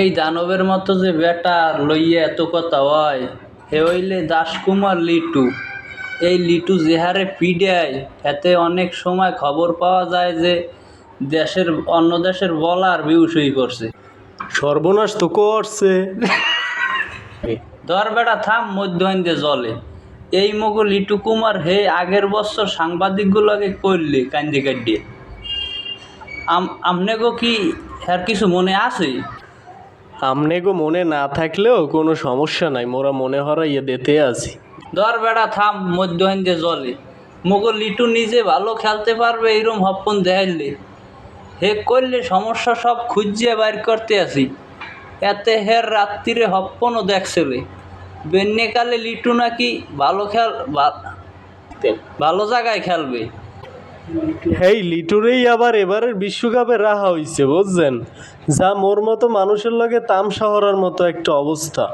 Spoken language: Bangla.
এই দানবের মতো যে বেটা লইয়া এত কথা হয় হে হইলে দাসকুমার লিটু। এই লিটু যে হারে পিডায় এতে অনেক সময় খবর পাওয়া যায় যে দেশের অন্য দেশের বলার বিউসই করছে। সর্বনাশ তো করছে। ধর বেটা থাম মধ্যহিন্দে জলে। এই মগো লিটু কুমার হে আগের বছর সাংবাদিকগুলোকে করলে কান্দি কান্দিয়ে আমনে গো কি আর কিছু মনে আছে? আমনে গো মনে না থাকলেও কোনো সমস্যা নাই, মোরা মনে হরাইয়ে দিতে আছি। ধর বেড়া, থাম মধ্যহিন্দে জলে। মগো লিটু নিজে ভালো খেলতে পারবে এইরকম হপ্পন দেখাইলে। হে করলে সমস্যা সব খুঁজিয়ে বাইর করতে আসি এতে হের রাত্রিরে হপ্পনও দেখছিলে বেন্যকালে লিটু নাকি ভালো খেল ভালো জায়গায় খেলবে। এই লিটুরেই আবার এবারের বিশ্বকাপে রাহা হইছে, বুঝছেন? যা মোর মতো মানুষের লগে তাম শহরের মতো একটা অবস্থা।